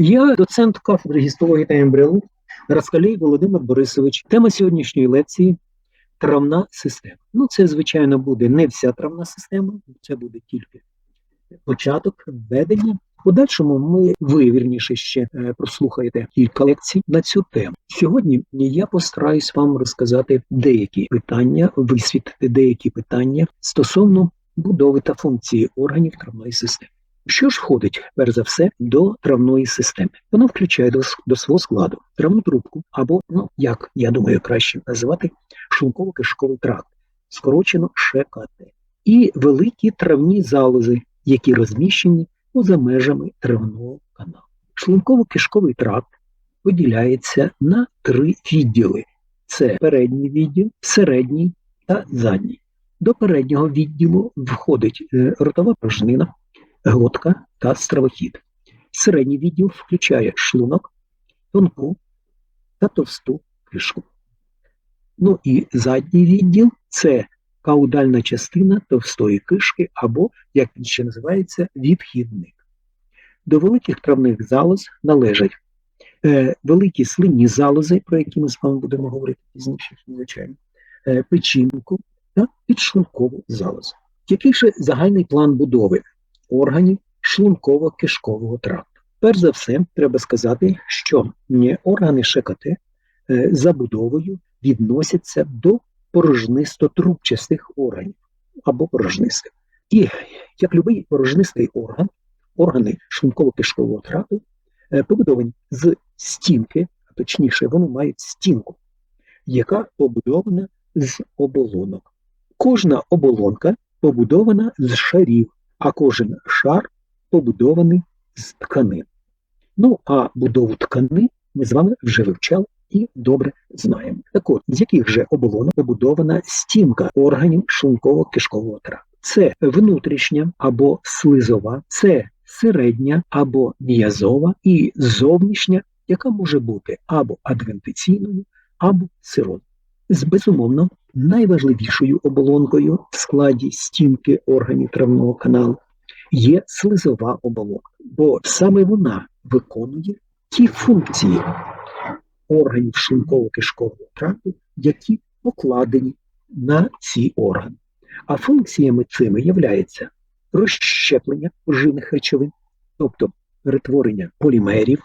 Я доцент кафедри гістології та ембріології Раскалій Володимир Борисович. Тема сьогоднішньої лекції травна система. Ну, це, звичайно, буде не вся травна система, це буде тільки початок введення. В подальшому ми ви вірніше ще е, прослухаєте кілька лекцій на цю тему. Сьогодні я постараюсь вам розказати деякі питання, висвітлити деякі питання стосовно будови та функції органів травної системи. Що ж входить, перш за все, до травної системи? Вона включає до, до свого складу травну трубку, або, ну як я думаю, краще називати шлунково-кишковий тракт, скорочено ШКТ, і великі травні залози, які розміщені поза межами травного каналу. Шлунково-кишковий тракт поділяється на три відділи: це передній відділ, середній та задній. До переднього відділу входить е, ротова порожнина, глотка та стравохід. Середній відділ включає шлунок, тонку та товсту кишку. Ну і задній відділ це каудальна частина товстої кишки, або, як він ще називається, відхідник. До великих травних залоз належать е, великі слинні залози, про які ми з вами будемо говорити пізніше, звичайно, е, печінку та підшлункову залозу. Який же загальний план будови органів шлунково-кишкового тракту? Перш за все, треба сказати, що органи ШКТ е, забудовою відносяться до порожнисто-трубчастих органів або порожнистих. І як будь-який порожнистий орган, органи шлунково-кишкового тракту е, побудовані з стінки, а точніше, вони мають стінку, яка побудована з оболонок. Кожна оболонка побудована з шарів, а кожен шар побудований з тканин. Ну, а будову тканин ми з вами вже вивчали і добре знаємо. Так от, з яких же оболонок побудована стінка органів шлунково-кишкового тракту? Це внутрішня або слизова, це середня або м'язова і зовнішня, яка може бути або адвентиційною, або сиротною. З безумовно найважливішою оболонкою в складі стінки органів травного каналу є слизова оболонка, бо саме вона виконує ті функції органів шлунково-кишкового тракту, які покладені на ці органи. А функціями цими являється розщеплення поживних речовин, тобто перетворення полімерів,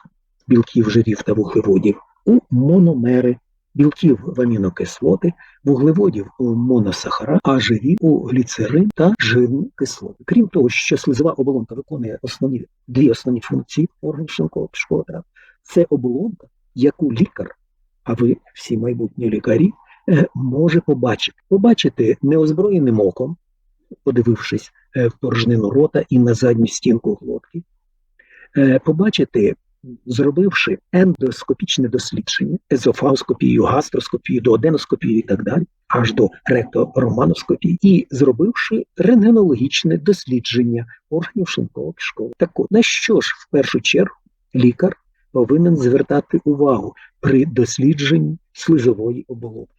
білків, жирів та вуглеводів у мономери, білків в амінокислоти, вуглеводів у моносахара, а жирів у гліцерин та жирні кислоти. Крім того, що слизова оболонка виконує основні дві основні функції органів кишкового тракту, це оболонка, яку лікар, а ви всі майбутні лікарі, е, може побачити. Побачити неозброєним оком, подивившись е, в порожнину рота і на задню стінку глотки, е, побачити, зробивши ендоскопічне дослідження, езофаоскопію, гастроскопію, дооденоскопію і так далі, аж до ректороманоскопії, і зробивши рентгенологічне дослідження органів шлункового кишкового. Так от, на що ж в першу чергу лікар повинен звертати увагу при дослідженні слизової оболонки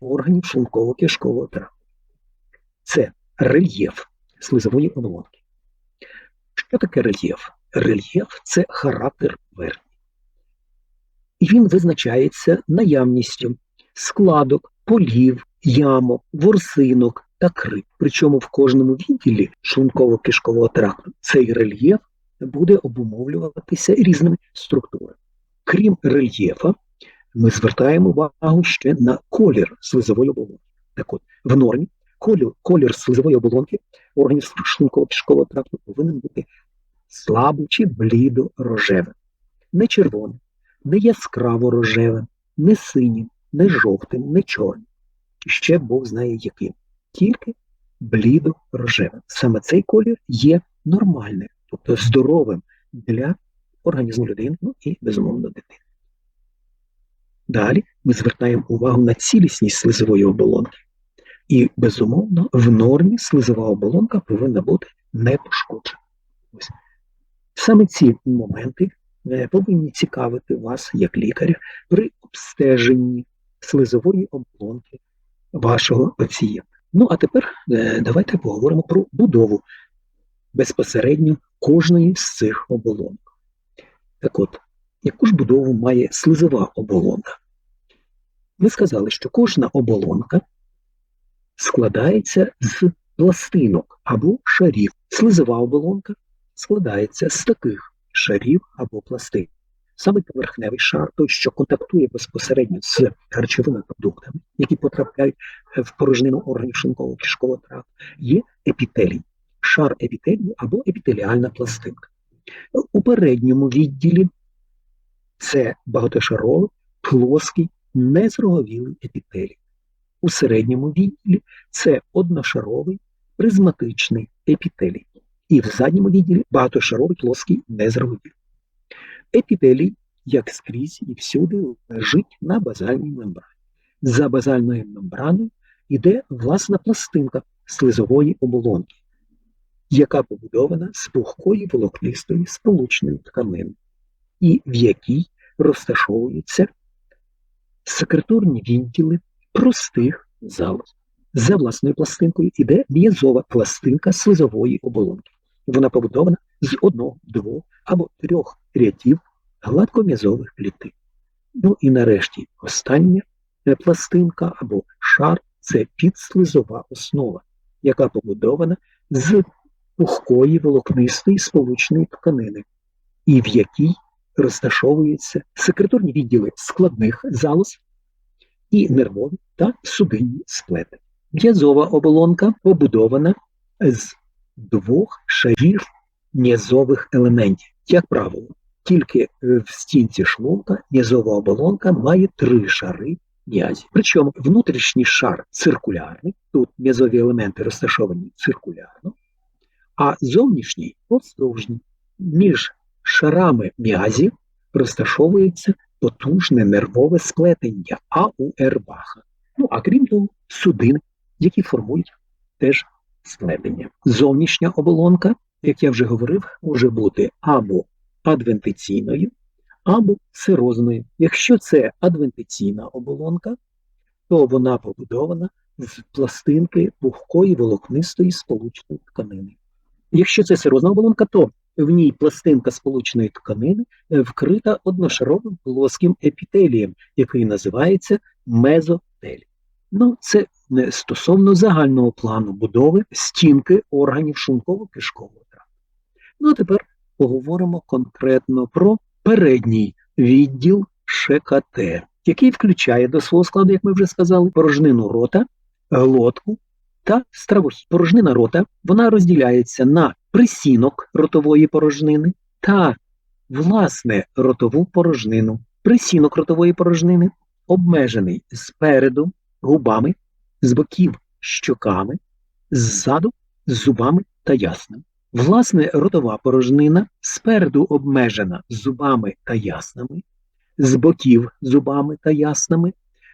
органів шлунково-кишкового тракту. Це рельєф слизової оболонки. Що таке рельєф? Рельєф це характер верхні. І він визначається наявністю складок, полів, ямок, ворсинок та крик. Причому в кожному відділі шлунково-кишкового тракту цей рельєф буде обумовлюватися різними структурами. Крім рельєфа, ми звертаємо увагу ще на колір слизової оболонки. Так от, в нормі колір, колір слизової оболонки органів шлунково кишкового тракту повинен бути слабо чи блідо рожевим. Не червоним, не яскраво рожевим, не синім, не жовтим, не чорним. Ще Бог знає яким. Тільки блідо рожевим. Саме цей колір є нормальним тобто здоровим для організму людини, ну і, безумовно, дитини. Далі ми звертаємо увагу на цілісність слизової оболонки. І, безумовно, в нормі слизова оболонка повинна бути не пошкоджена. Ось. Саме ці моменти е, повинні цікавити вас, як лікаря, при обстеженні слизової оболонки вашого пацієнта. Ну, а тепер е, давайте поговоримо про будову безпосередньо кожної з цих оболонок. Так от, яку ж будову має слизова оболонка? Ми сказали, що кожна оболонка складається з пластинок або шарів. Слизова оболонка складається з таких шарів або пластин. Саме поверхневий шар, той, що контактує безпосередньо з харчовими продуктами, які потрапляють е, в порожнину органів шлунково кишкового тракту, є епітелій, шар епітелію або епітеліальна пластинка. У передньому відділі це багатошаровий, плоский, незроговілий епітелій. У середньому відділі це одношаровий, призматичний епітелій. І в задньому відділі багатошаровий плоский незроговілий. Епітелій, як скрізь і всюди, лежить на базальній мембрані. За базальною мембраною йде власна пластинка слизової оболонки, яка побудована з пухкої волокнистої сполучної тканини, і в якій розташовуються секреторні відділи простих залоз. За власною пластинкою йде м'язова пластинка слизової оболонки. Вона побудована з одного, двох або трьох рядів гладком'язових клітин. Ну і нарешті остання е, пластинка або шар це підслизова основа, яка побудована з пухкої волокнистої сполучної тканини, і в якій розташовуються секреторні відділи складних залоз і нервові та судинні сплети. М'язова оболонка побудована з двох шарів м'язових елементів. Як правило, тільки е, в стінці шлунка м'язова оболонка має три шари м'язів. Причому внутрішній шар циркулярний, тут м'язові елементи розташовані циркулярно, а зовнішній подовжній. Між шарами м'язів розташовується потужне нервове сплетення Ауербаха. Ну а крім того, судини, які формують теж сплетення. Зовнішня оболонка, як я вже говорив, може бути або адвентиційною, або сирозною. Якщо це адвентиційна оболонка, то вона побудована з пластинки пухкої волокнистої сполучної тканини. Якщо це сирозна оболонка, то в ній пластинка сполучної тканини е, вкрита одношаровим плоским епітелієм, який називається мезотель. Ну, це не стосовно загального плану будови стінки органів шлунково-кишкового тракту. Ну а тепер поговоримо конкретно про передній відділ ШКТ, який включає до свого складу, як ми вже сказали, порожнину рота, глотку та стравохід. Порожнина рота вона розділяється на присінок ротової порожнини та власне ротову порожнину. Присінок ротової порожнини обмежений спереду губами, з боків щоками, ззаду зубами та яснами. Власне, ротова порожнина спереду обмежена зубами та яснами, з боків зубами та яснами,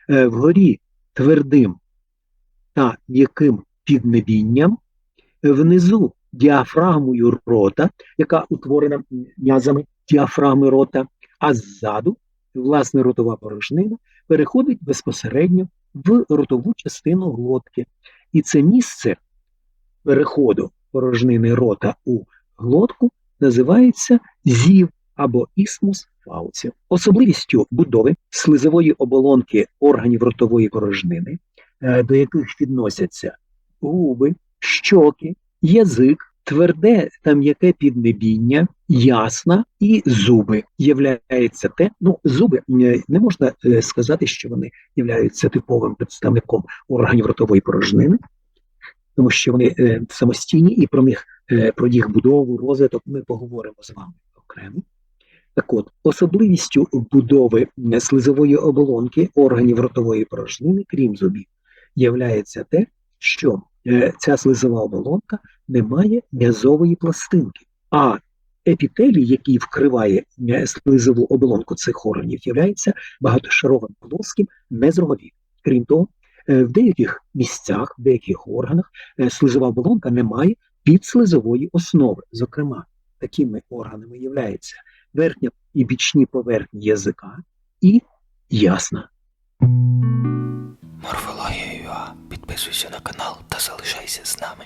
е, вгорі твердим та м'яким піднебінням, внизу діафрагмою рота, яка утворена м'язами діафрагми рота, а ззаду, власне, ротова порожнина переходить безпосередньо в ротову частину глотки. І це місце переходу порожнини рота у глотку називається зів або ісмус фауців. Особливістю будови слизової оболонки органів ротової порожнини, е, до яких відносяться губи, щоки, язик, тверде та м'яке піднебіння, ясна і зуби. Являється те, ну зуби не можна е, сказати, що вони являються типовим представником органів ротової порожнини, тому що вони е, самостійні і про них, е, про їх будову, розвиток ми поговоримо з вами окремо. Так от, особливістю будови слизової оболонки органів ротової порожнини, крім зубів, являється те, що ця слизова оболонка не має м'язової пластинки, а епітелій, який вкриває слизову оболонку цих органів, являється багатошаровим плоским незромові. Крім того, е, в деяких місцях, в деяких органах е, слизова оболонка не має підслизової основи. Зокрема, такими органами являються верхня і бічні поверхні язика і ясна. Морфологія.ua. Підписуйся на канал та залишайся з нами.